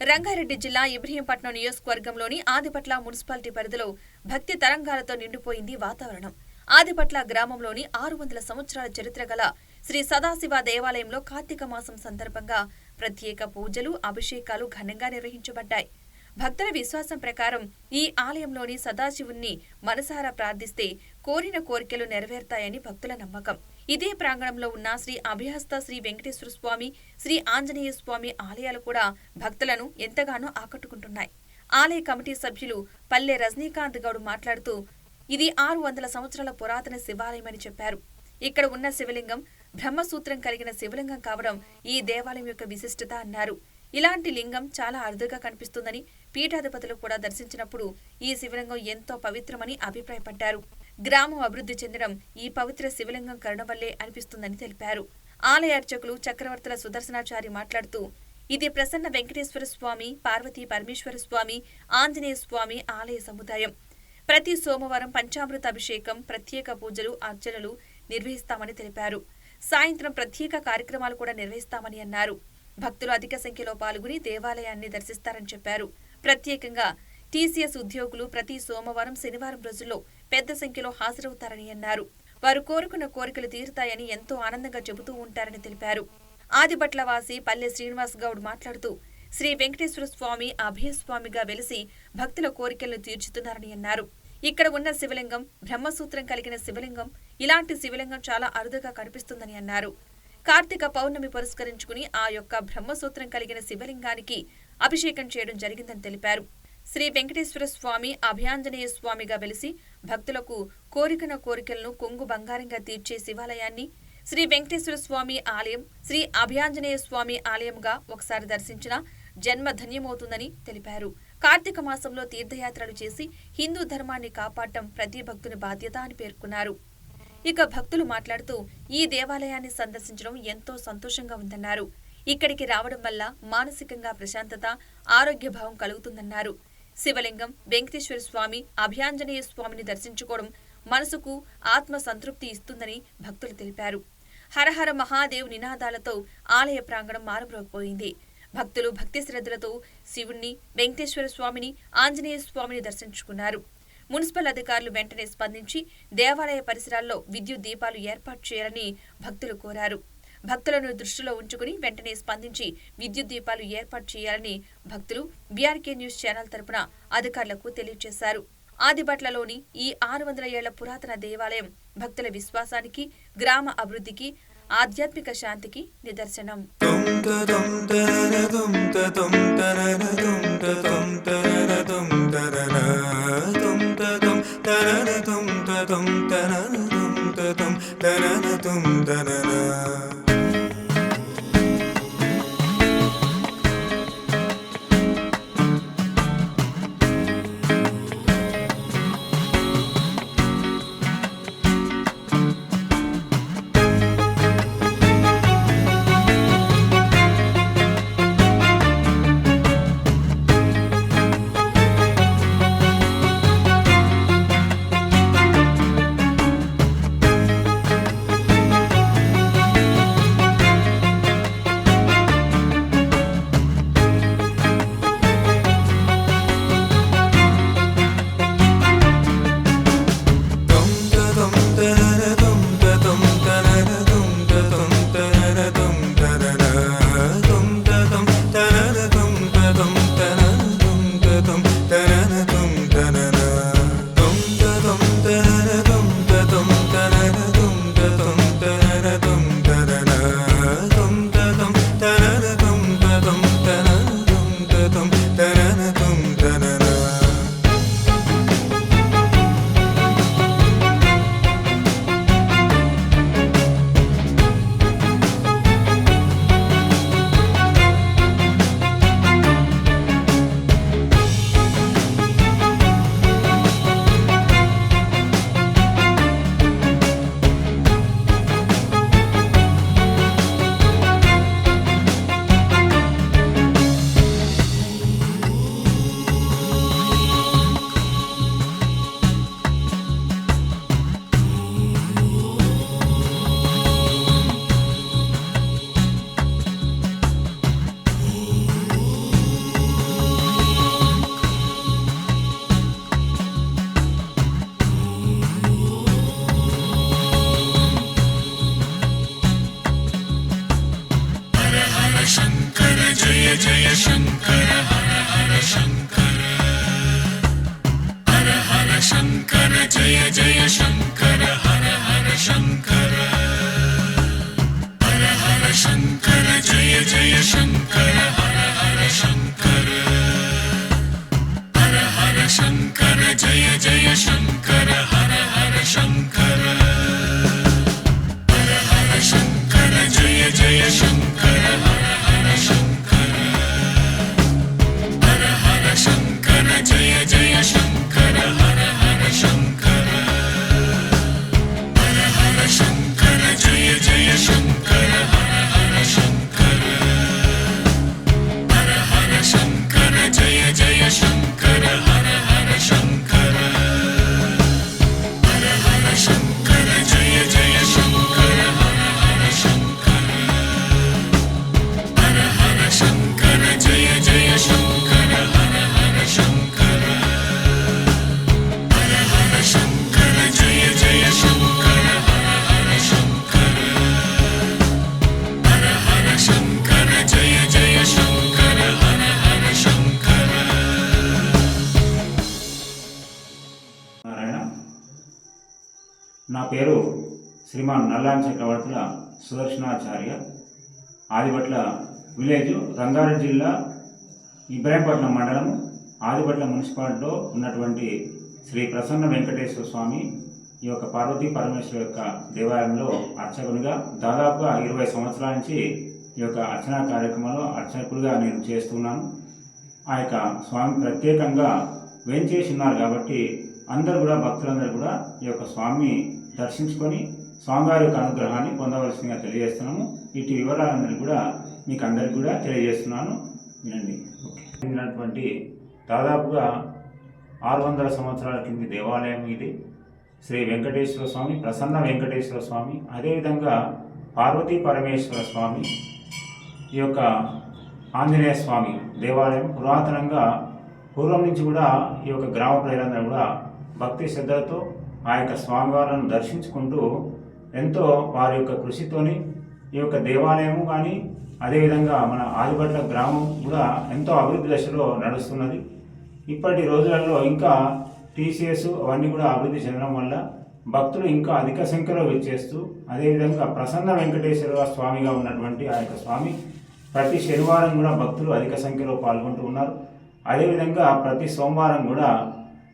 రంగారెడ్డి జిల్లా ఇబ్రహీంపట్నం నియోజకవర్గంలోని ఆదిపట్ల మున్సిపాలిటీ పరిధిలో భక్తి తరంగాలతో నిండిపోయింది వాతావరణం. ఆదిపట్ల గ్రామంలోని ఆరు వందల సంవత్సరాల చరిత్ర గల శ్రీ సదాశివ దేవాలయంలో కార్తీక మాసం సందర్భంగా ప్రత్యేక పూజలు అభిషేకాలు ఘనంగా నిర్వహించబడ్డాయి. భక్తుల విశ్వాసం ప్రకారం ఈ ఆలయంలోని సదాశివుణ్ణి మనసారా ప్రార్థిస్తే కోరిన కోరికలు నెరవేరుతాయని భక్తుల నమ్మకం. ఇదే ప్రాంగణంలో ఉన్న శ్రీ అభయహస్త శ్రీ వెంకటేశ్వర స్వామి శ్రీ ఆంజనేయ స్వామి ఆలయాలు కూడా భక్తులను ఎంతగానో ఆకట్టుకుంటున్నాయి. ఆలయ కమిటీ సభ్యులు పల్లె రజనీకాంత్ గౌడ్ మాట్లాడుతూ ఇది ఆరు వందల సంవత్సరాల పురాతన శివాలయమని చెప్పారు. ఇక్కడ ఉన్న శివలింగం బ్రహ్మసూత్రం కలిగిన శివలింగం కావడం ఈ దేవాలయం యొక్క విశిష్టత అన్నారు. ఇలాంటి లింగం చాలా అరుదుగా కనిపిస్తుందని పీఠాధిపతులు కూడా దర్శించినప్పుడు ఈ శివలింగం ఎంతో పవిత్రమని అభిప్రాయపడ్డారు. గ్రామం అభివృద్ధి చెందడం ఈ పవిత్ర శివలింగం కరుణ వల్లే అనిపిస్తుందని తెలిపారు. ఆలయ అర్చకులు చక్రవర్తుల సుదర్శనాచారి మాట్లాడుతూ ఇది ప్రసన్న వెంకటేశ్వర స్వామి పార్వతీ పరమేశ్వర స్వామి ఆంజనేయ స్వామి ఆలయ సముదాయం. ప్రతి సోమవారం పంచామృత అభిషేకం ప్రత్యేక పూజలు అర్చనలు నిర్వహిస్తామని తెలిపారు. సాయంత్రం ప్రత్యేక కార్యక్రమాలు కూడా నిర్వహిస్తామని అన్నారు. భక్తులు అధిక సంఖ్యలో పాల్గొని దేవాలయాన్ని దర్శిస్తారని చెప్పారు. ప్రత్యేకంగా టీసీఎస్ ఉద్యోగులు ప్రతి సోమవారం శనివారం రోజుల్లో పెద్ద సంఖ్యలో హాజరవుతారని అన్నారు. వారు కోరుకున్న కోరికలు తీరుతాయని ఎంతో ఆనందంగా చెబుతూ ఉంటారని తెలిపారు. ఆదిబట్ల వాసి పల్లె శ్రీనివాస్ గౌడ్ మాట్లాడుతూ శ్రీ వెంకటేశ్వర స్వామి అభయస్వామిగా వెలిసి భక్తుల కోరికలను తీర్చుతున్నారని అన్నారు. ఇక్కడ ఉన్న శివలింగం బ్రహ్మసూత్రం కలిగిన శివలింగం ఇలాంటి శివలింగం చాలా అరుదుగా కనిపిస్తుందని అన్నారు. కార్తీక పౌర్ణమి పురస్కరించుకుని ఆ యొక్క బ్రహ్మసూత్రం కలిగిన శివలింగానికి అభిషేకం చేయడం జరిగిందని తెలిపారు. శ్రీ వెంకటేశ్వర స్వామి అభయాంజనేయ స్వామిగా వెలిసి భక్తులకు కోరికన కోరికలను కొంగు బంగారంగా తీర్చే శివాలయాన్ని శ్రీ వెంకటేశ్వర స్వామి ఆలయం శ్రీ అభయాంజనేయ స్వామి ఆలయంగా ఒకసారి దర్శించిన జన్మ ధన్యమవుతుందని తెలిపారు. కార్తీక మాసంలో తీర్థయాత్రలు చేసి హిందూ ధర్మాన్ని కాపాడటం ప్రతి భక్తుని బాధ్యత అని పేర్కొన్నారు. ఇక భక్తులు మాట్లాడుతూ ఈ దేవాలయాన్ని సందర్శించడం ఎంతో సంతోషంగా ఉందన్నారు. ఇక్కడికి రావడం వల్ల మానసికంగా ప్రశాంతత ఆరోగ్య భావం కలుగుతుందన్నారు. శివలింగం వెంకటేశ్వర స్వామి అభయాంజనేయ స్వామిని దర్శించుకోవడం మనసుకు ఆత్మ సంతృప్తి ఇస్తుందని భక్తులు తెలిపారు. హరహర మహాదేవ్ నినాదాలతో ఆలయ ప్రాంగణం మారుమ్రోగిపోయింది భక్తులు భక్తి శ్రద్ధలతో శివుణ్ణి వెంకటేశ్వర స్వామిని ఆంజనేయ స్వామిని దర్శించుకున్నారు. మున్సిపల్ అధికారులు వెంటనే స్పందించి దేవాలయ పరిసరాల్లో విద్యుత్ దీపాలు ఏర్పాటు చేయాలని భక్తులు కోరారు. భక్తులను దృష్టిలో ఉంచుకుని వెంటనే స్పందించి విద్యుత్ దీపాలు ఏర్పాటు చేయాలని భక్తులు బీఆర్కే న్యూస్ ఛానల్ తరపున అధికారులకు తెలియజేశారు. ఆదిబట్లలోని ఈ ఆరు వందల ఏళ్ళ పురాతన దేవాలయం భక్తుల విశ్వాసానికి గ్రామ అభివృద్ధికి ఆధ్యాత్మిక శాంతికి నిదర్శనం. tum ta tum 盛开。Nallan Chakravarthula Sudarshanacharya Adibatla village Rangareddy జిల్లా ఇబ్రాహీంపట్నం మండలం ఆదిపట్ల మున్సిపాలిటీలో ఉన్నటువంటి శ్రీ ప్రసన్న వెంకటేశ్వర స్వామి ఈ యొక్క పార్వతీ పరమేశ్వర యొక్క దేవాలయంలో అర్చకునిగా దాదాపుగా ఇరవై సంవత్సరాల నుంచి ఈ యొక్క అర్చనా కార్యక్రమంలో అర్చకుడిగా నేను చేస్తున్నాను. ఆ యొక్క స్వామి ప్రత్యేకంగా వేంచేసి ఉన్నారు కాబట్టి అందరూ కూడా భక్తులందరూ కూడా ఈ యొక్క స్వామిని దర్శించుకొని స్వామివారి యొక్క అనుగ్రహాన్ని పొందవలసిందిగా తెలియజేస్తున్నాము. ఇటు వివరాలందరూ కూడా మీకు అందరికి కూడా తెలియజేస్తున్నాను. వినండి. ఓకే. చెందినటువంటి దాదాపుగా ఆరు వందల సంవత్సరాల కింది దేవాలయం ఇది. శ్రీ వెంకటేశ్వర స్వామి ప్రసన్న వెంకటేశ్వర స్వామి అదేవిధంగా పార్వతీ పరమేశ్వర స్వామి ఈ యొక్క ఆంజనేయ స్వామి దేవాలయం పురాతనంగా పూర్వం నుంచి కూడా ఈ యొక్క గ్రామ ప్రజలందరూ కూడా భక్తి శ్రద్ధలతో ఆ యొక్క స్వామివారిని దర్శించుకుంటూ ఎంతో వారి యొక్క కృషితోని ఈ యొక్క దేవాలయము కానీ అదేవిధంగా మన ఆదిపట్ల గ్రామం కూడా ఎంతో అభివృద్ధి దశలో నడుస్తున్నది. ఇప్పటి రోజులలో ఇంకా టీసీఎస్ అవన్నీ కూడా అభివృద్ధి చెందడం వల్ల భక్తులు ఇంకా అధిక సంఖ్యలో విచ్చేస్తూ అదేవిధంగా ప్రసన్న వెంకటేశ్వర స్వామిగా ఉన్నటువంటి ఆ యొక్క స్వామి ప్రతి శనివారం కూడా భక్తులు అధిక సంఖ్యలో పాల్గొంటూ ఉన్నారు. అదేవిధంగా ప్రతి సోమవారం కూడా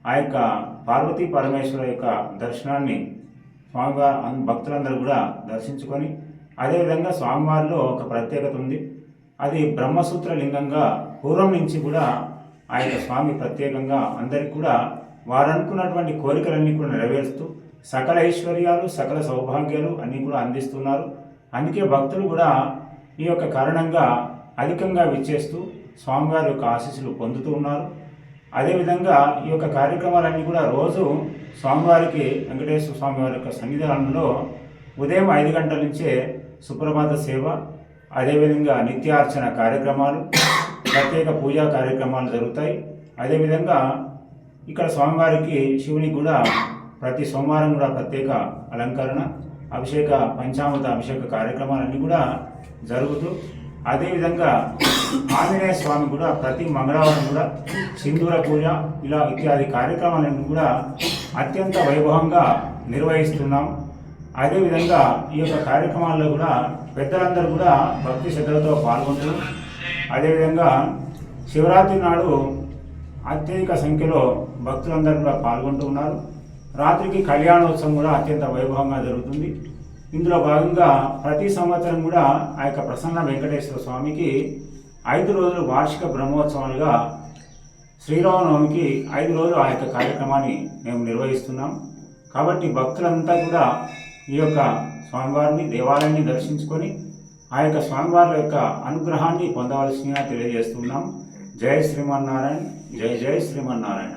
ఆ యొక్క పార్వతీ పరమేశ్వర యొక్క దర్శనాన్ని స్వామివారు భక్తులందరూ కూడా దర్శించుకొని అదేవిధంగా స్వామివారిలో ఒక ప్రత్యేకత ఉంది. అది బ్రహ్మసూత్ర లింగంగా పూర్వం నుంచి కూడా ఆ యొక్క స్వామి ప్రత్యేకంగా అందరికి కూడా వారు అనుకున్నటువంటి కోరికలన్నీ కూడా నెరవేరుస్తూ సకల ఐశ్వర్యాలు సకల సౌభాగ్యాలు అన్నీ కూడా అందిస్తున్నారు. అందుకే భక్తులు కూడా ఈ యొక్క కారణంగా అధికంగా విచ్చేస్తూ స్వామివారి యొక్క ఆశీస్సులు పొందుతూ ఉన్నారు. అదేవిధంగా ఈ యొక్క కార్యక్రమాలన్నీ కూడా రోజు స్వామివారికి వెంకటేశ్వర స్వామివారి యొక్క సన్నిధానంలో ఉదయం ఐదు గంటల నుంచే సుప్రభాత సేవ అదేవిధంగా నిత్యార్చన కార్యక్రమాలు ప్రత్యేక పూజా కార్యక్రమాలు జరుగుతాయి. అదేవిధంగా ఇక్కడ స్వామివారికి శివుని కూడా ప్రతి సోమవారం కూడా ప్రత్యేక అలంకరణ అభిషేక పంచామృత అభిషేక కార్యక్రమాలన్నీ కూడా జరుగుతూ అదేవిధంగా ఆంజనేయ స్వామి కూడా ప్రతి మంగళవారం కూడా సింధూర పూజ ఇలా ఇత్యాది కార్యక్రమాలను కూడా అత్యంత వైభవంగా నిర్వహిస్తున్నాం. అదేవిధంగా ఈ యొక్క కార్యక్రమాల్లో కూడా పెద్దలందరూ కూడా భక్తి శ్రద్ధలతో పాల్గొంటారు అదేవిధంగా శివరాత్రి నాడు అత్యధిక సంఖ్యలో భక్తులందరూ కూడా పాల్గొంటూ ఉన్నారు. రాత్రికి కళ్యాణోత్సవం కూడా అత్యంత వైభవంగా జరుగుతుంది. ఇందులో భాగంగా ప్రతి సంవత్సరం కూడా ఆ యొక్క ప్రసన్న వెంకటేశ్వర స్వామికి ఐదు రోజులు వార్షిక బ్రహ్మోత్సవాలుగా శ్రీరామనవమికి ఐదు రోజులు ఆ యొక్క కార్యక్రమాన్ని మేము నిర్వహిస్తున్నాం. కాబట్టి భక్తులంతా కూడా ఈ యొక్క స్వామివారిని దేవాలయాన్ని దర్శించుకొని ఆ యొక్క స్వామివారి యొక్క అనుగ్రహాన్ని పొందవలసిందిగా తెలియజేస్తున్నాం జై శ్రీమన్నారాయణ జై జై శ్రీమన్నారాయణ.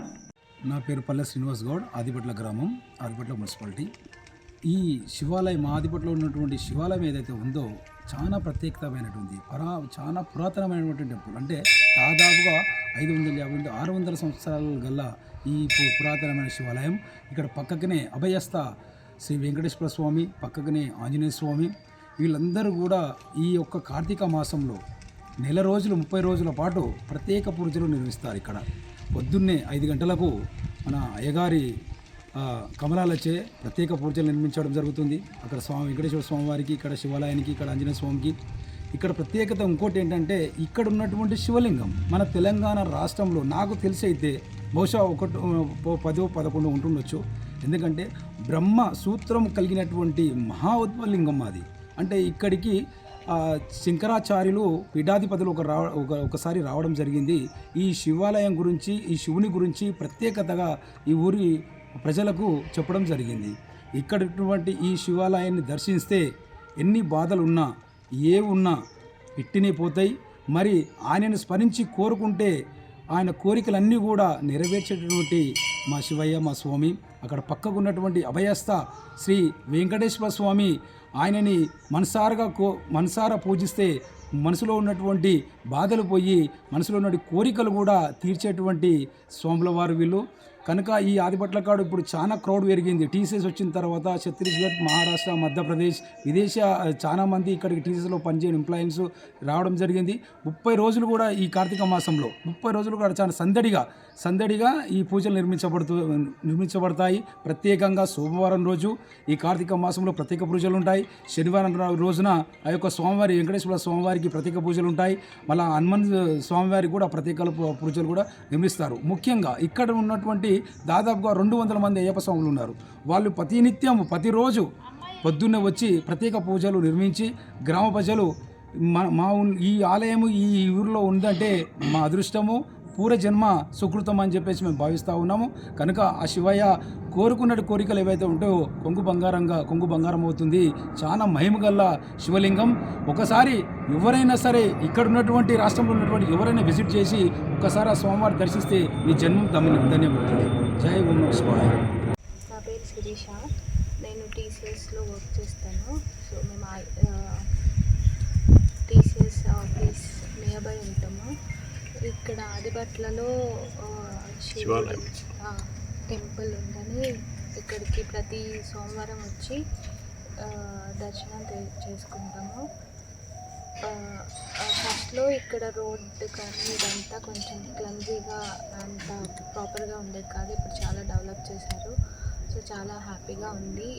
నా పేరు పల్లె శ్రీనివాస్ గౌడ్ ఆదిపట్ల గ్రామం ఆదిపట్ల మున్సిపాలిటీ. ఈ శివాలయం ఆదిపట్లో ఉన్నటువంటి శివాలయం ఏదైతే ఉందో చాలా ప్రత్యేకతమైనటువంటి పరా చాలా పురాతనమైనటువంటి టెంపుల్. అంటే దాదాపుగా ఐదు వందల యాభై నుండి ఆరు వందల సంవత్సరాల గల్లా ఈ పు- పురాతనమైన శివాలయం. ఇక్కడ పక్కకనే అభయస్థ శ్రీ వెంకటేశ్వర స్వామి పక్కకనే ఆంజనేయ స్వామి. వీళ్ళందరూ కూడా ఈ యొక్క కార్తీక మాసంలో నెల రోజులు ముప్పై రోజుల పాటు ప్రత్యేక పూజలు నిర్వహిస్తారు ఇక్కడ. పొద్దున్నే ఐదు గంటలకు మన అయ్యగారి కమలాలచే ప్రత్యేక పూజలు నిర్మించడం జరుగుతుంది. అక్కడ స్వామి వెంకటేశ్వర స్వామి వారికి ఇక్కడ శివాలయానికి ఇక్కడ ఆంజనేయ స్వామికి. ఇక్కడ ప్రత్యేకత ఇంకోటి ఏంటంటే ఇక్కడ ఉన్నటువంటి శివలింగం మన తెలంగాణ రాష్ట్రంలో నాకు తెలిసి అయితే బహుశా ఒకటి పదో పదకొండు ఉంటుండొచ్చు. ఎందుకంటే బ్రహ్మ సూత్రం కలిగినటువంటి మహా ఉద్వలింగం అది. అంటే ఇక్కడికి శంకరాచార్యులు పీఠాధిపతులు ఒక రావ ఒక ఒకసారి రావడం జరిగింది. ఈ శివాలయం గురించి ఈ శివుని గురించి ప్రత్యేకతగా ఈ ఊరి ప్రజలకు చెప్పడం జరిగింది. ఇక్కడటువంటి ఈ శివాలయాన్ని దర్శిస్తే ఎన్ని బాధలు ఉన్నా ఏ ఉన్నా ఇట్టినే పోతాయి. మరి ఆయనను స్మరించి కోరుకుంటే ఆయన కోరికలన్నీ కూడా నెరవేర్చేటటువంటి మా శివయ్య మా స్వామి. అక్కడ పక్కకు ఉన్నటువంటి అభయస్థ శ్రీ వెంకటేశ్వర స్వామి ఆయనని మనసారగా కో మనసారా పూజిస్తే మనసులో ఉన్నటువంటి బాధలు పోయి మనసులో ఉన్న కోరికలు కూడా తీర్చేటువంటి స్వాముల వారు వీళ్ళు. కనుక ఈ ఆదిపట్ల కాడు ఇప్పుడు చాలా క్రౌడ్ పెరిగింది. టీసీఎస్ వచ్చిన తర్వాత ఛత్తీస్గఢ్ మహారాష్ట్ర మధ్యప్రదేశ్ విదేశ చాలా మంది ఇక్కడికి టీసీఎస్లో పనిచేయని ఎంప్లాయీస్ రావడం జరిగింది. ముప్పై రోజులు కూడా ఈ కార్తీక మాసంలో ముప్పై రోజులు కూడా చాలా సందడిగా సందడిగా ఈ పూజలు నిర్మించబడుతూ నిర్మించబడతాయి. ప్రత్యేకంగా సోమవారం రోజు ఈ కార్తీక మాసంలో ప్రత్యేక పూజలు ఉంటాయి. శనివారం రోజున ఆ యొక్క స్వామివారి వెంకటేశ్వర స్వామివారికి ప్రత్యేక పూజలు ఉంటాయి. మళ్ళీ హనుమన్ స్వామివారికి కూడా ప్రత్యేక పూ- పూజలు కూడా నిర్మిస్తారు. ముఖ్యంగా ఇక్కడ ఉన్నటువంటి దాదాపుగా రెండు వందల మంది అయ్యప్ప స్వాములు ఉన్నారు. వాళ్ళు ప్రతినిత్యం ప్రతిరోజు పొద్దున్నే వచ్చి ప్రత్యేక పూజలు నిర్మించి గ్రామ ప్రజలు మా మా ఈ ఆలయము ఈ ఊరిలో ఉందంటే మా అదృష్టము. పూర జన్మ సుకృతం అని చెప్పేసి మేము భావిస్తూ ఉన్నాము. కనుక ఆ శివయ్య కోరుకున్నటు కోరికలు ఏవైతే ఉంటాయో కొంగు బంగారంగా కొంగు బంగారం అవుతుంది. చాలా మహిమగల్ల శివలింగం. ఒకసారి ఎవరైనా సరే ఇక్కడ ఉన్నటువంటి రాష్ట్రంలో ఉన్నటువంటి ఎవరైనా విజిట్ చేసి ఒకసారి ఆ స్వామివారి దర్శిస్తే మీ జన్మం ధన్యం ధన్యమవుతుంది జై ఓం శివాయ. నా పేరు శిరీష. నేను టీసీఎస్లో వర్క్ చేస్తాను. సో మేము ఇక్కడ ఆదిబట్లలో టెంపుల్ ఉందని ఇక్కడికి ప్రతి సోమవారం వచ్చి దర్శనం చేసుకుంటాము. ఫస్ట్లో ఇక్కడ రోడ్ కానీ ఇదంతా కొంచెం క్లమ్జీగా అంత ప్రాపర్గా ఉండేది కాదు. ఇప్పుడు చాలా డెవలప్ చేశారు. సో చాలా హ్యాపీగా ఉంది.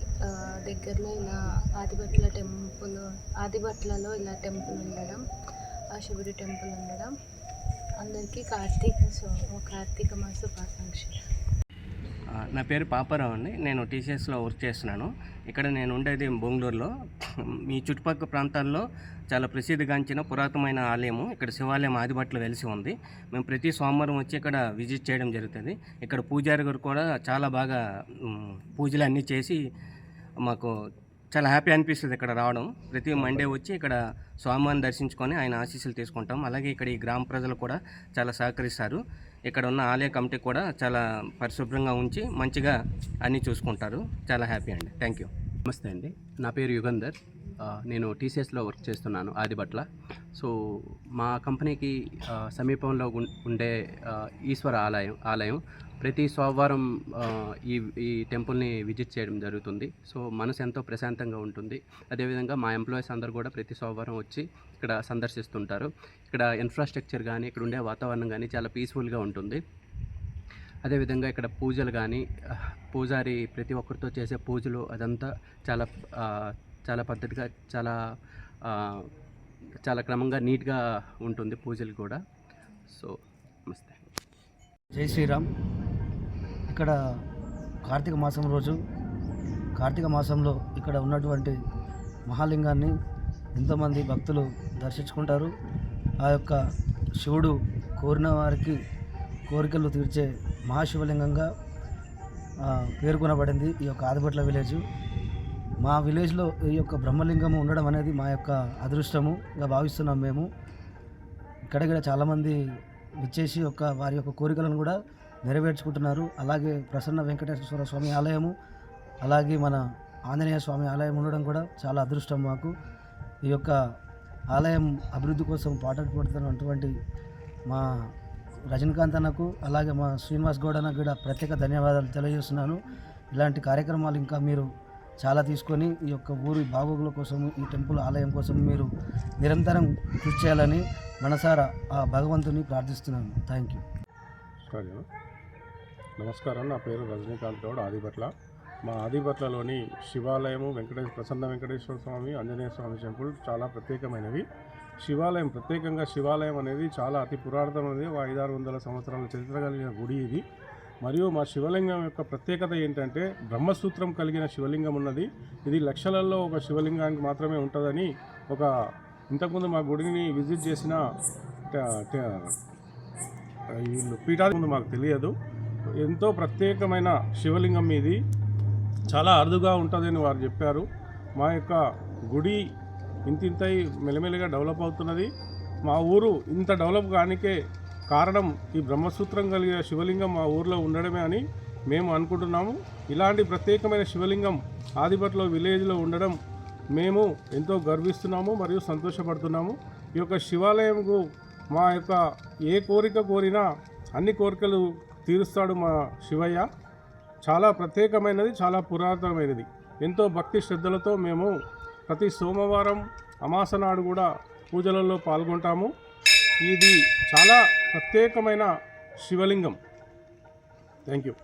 దగ్గరలో ఇలా ఆదిబట్ల టెంపుల్ ఆదిబట్లలో ఇలా టెంపుల్ ఉండడం ఆ శివుడి టెంపుల్ ఉండడం. అందరికీ కార్తీక కార్తీక మాస శుభాకాంక్షలు. నా పేరు పాపారావు అండి. నేను టీసీఎస్లో వర్క్ చేస్తున్నాను. ఇక్కడ నేను ఉండేది బొంగళూరులో. మీ చుట్టుపక్కల ప్రాంతాల్లో చాలా ప్రసిద్ధిగాంచిన పురాతనమైన ఆలయము ఇక్కడ శివాలయం ఆదిబట్లు వెలిసి ఉంది. మేము ప్రతి సోమవారం వచ్చి ఇక్కడ విజిట్ చేయడం జరుగుతుంది. ఇక్కడ పూజారి గారు కూడా చాలా బాగా పూజలు అన్నీ చేసి మాకు చాలా హ్యాపీ అనిపిస్తుంది ఇక్కడ రావడం. ప్రతి మండే వచ్చి ఇక్కడ స్వామివారిని దర్శించుకొని ఆయన ఆశీస్సులు తీసుకుంటాం. అలాగే ఇక్కడ ఈ గ్రామ ప్రజలు కూడా చాలా సహకరిస్తారు. ఇక్కడ ఉన్న ఆలయ కమిటీ కూడా చాలా పరిశుభ్రంగా ఉంచి మంచిగా అన్నీ చూసుకుంటారు. చాలా హ్యాపీ అండి. Thank you. నమస్తే అండి. నా పేరు యుగంధర్. నేను టీసీఎస్లో వర్క్ చేస్తున్నాను ఆదిబట్ల సో మా కంపెనీకి సమీపంలో ఉండే ఈశ్వర ఆలయం ఆలయం ప్రతి సోమవారం ఈ ఈ టెంపుల్ని విజిట్ చేయడం జరుగుతుంది. సో మనసు ఎంతో ప్రశాంతంగా ఉంటుంది. అదేవిధంగా మా ఎంప్లాయీస్ అందరూ కూడా ప్రతి సోమవారం వచ్చి ఇక్కడ సందర్శిస్తుంటారు. ఇక్కడ ఇన్ఫ్రాస్ట్రక్చర్ కానీ ఇక్కడ ఉండే వాతావరణం కానీ చాలా పీస్ఫుల్గా ఉంటుంది. అదేవిధంగా ఇక్కడ పూజలు కానీ పూజారి ప్రతి ఒక్కరితో చేసే పూజలు అదంతా చాలా చాలా పద్ధతిగా చాలా చాలా క్రమంగా నీట్గా ఉంటుంది పూజలు కూడా. సో నమస్తే. జై శ్రీరామ్. ఇక్కడ కార్తీక మాసం రోజు కార్తీక మాసంలో ఇక్కడ ఉన్నటువంటి మహాలింగాన్ని ఎంతోమంది భక్తులు దర్శించుకుంటారు. ఆ యొక్క శివుడు కోరిన వారికి కోరికలు తీర్చే మహాశివలింగంగా పేర్కొనబడింది ఈ యొక్క ఆదిపట్ల విలేజ్. మా విలేజ్లో ఈ యొక్క బ్రహ్మలింగము ఉండడం అనేది మా యొక్క అదృష్టముగా భావిస్తున్నాం మేము. ఇక్కడ కూడా చాలామంది విచ్చేసి యొక్క వారి యొక్క కోరికలను కూడా నెరవేర్చుకుంటున్నారు. అలాగే ప్రసన్న వెంకటేశ్వర స్వామి ఆలయము అలాగే మన ఆంజనేయ స్వామి ఆలయం ఉండడం కూడా చాలా అదృష్టం మాకు. ఈ యొక్క ఆలయం అభివృద్ధి కోసం పాటలు మా రజనీకాంత్ అన్నకు అలాగే మా శ్రీనివాస్ గౌడ్ అన్నకు కూడా ప్రత్యేక ధన్యవాదాలు తెలియజేస్తున్నాను. ఇలాంటి కార్యక్రమాలు ఇంకా మీరు చాలా తీసుకొని ఈ యొక్క ఊరి బాగోగుల కోసం ఈ టెంపుల్ ఆలయం కోసం మీరు నిరంతరం కృషి చేయాలని మనసారా ఆ భగవంతుని ప్రార్థిస్తున్నాను. Thank you. నమస్కారం. నా పేరు రజనీకాంత్ గౌడ్ ఆదిపట్ల. మా ఆదిపట్లలోని శివాలయము వెంకటేశ్వర ప్రసన్న వెంకటేశ్వర స్వామి ఆంజనేయ స్వామి టెంపుల్ చాలా ప్రత్యేకమైనవి. శివాలయం ప్రత్యేకంగా శివాలయం అనేది చాలా అతి పురాతనమైనది. ఒక ఐదారు వందల సంవత్సరాల చరిత్ర కలిగిన గుడి ఇది. మరియు మా శివలింగం యొక్క ప్రత్యేకత ఏంటంటే బ్రహ్మసూత్రం కలిగిన శివలింగం ఉన్నది. ఇది లక్షలలో ఒక శివలింగానికి మాత్రమే ఉంటుందని ఒక ఇంతకుముందు మా గుడిని విజిట్ చేసిన ట- వీళ్ళు పీఠాది ముందు మాకు తెలియదు. ఎంతో ప్రత్యేకమైన శివలింగం ఇది చాలా అరుదుగా ఉంటుందని వారు చెప్పారు. మా యొక్క గుడి ఇంతింతై మెల్లమెల్లగా డెవలప్ అవుతున్నది. మా ఊరు ఇంత డెవలప్ కానికే కారణం ఈ బ్రహ్మసూత్రం కలిగిన శివలింగం మా ఊర్లో ఉండడమే అని మేము అనుకుంటున్నాము. ఇలాంటి ప్రత్యేకమైన శివలింగం ఆదిపట్లో విలేజ్లో ఉండడం మేము ఎంతో గర్విస్తున్నాము మరియు సంతోషపడుతున్నాము. ఈ యొక్క శివాలయంకు మా యొక్క ఏ కోరిక కోరినా అన్ని కోరికలు తీరుస్తాడు మా శివయ్య. చాలా ప్రత్యేకమైనది చాలా పురాతనమైనది. ఎంతో భక్తి శ్రద్ధలతో మేము ప్రతి సోమవారం అమాస నాడు కూడా పూజలలో పాల్గొంటాము. ఇది చాలా ప్రత్యేకమైన శివలింగం. Thank you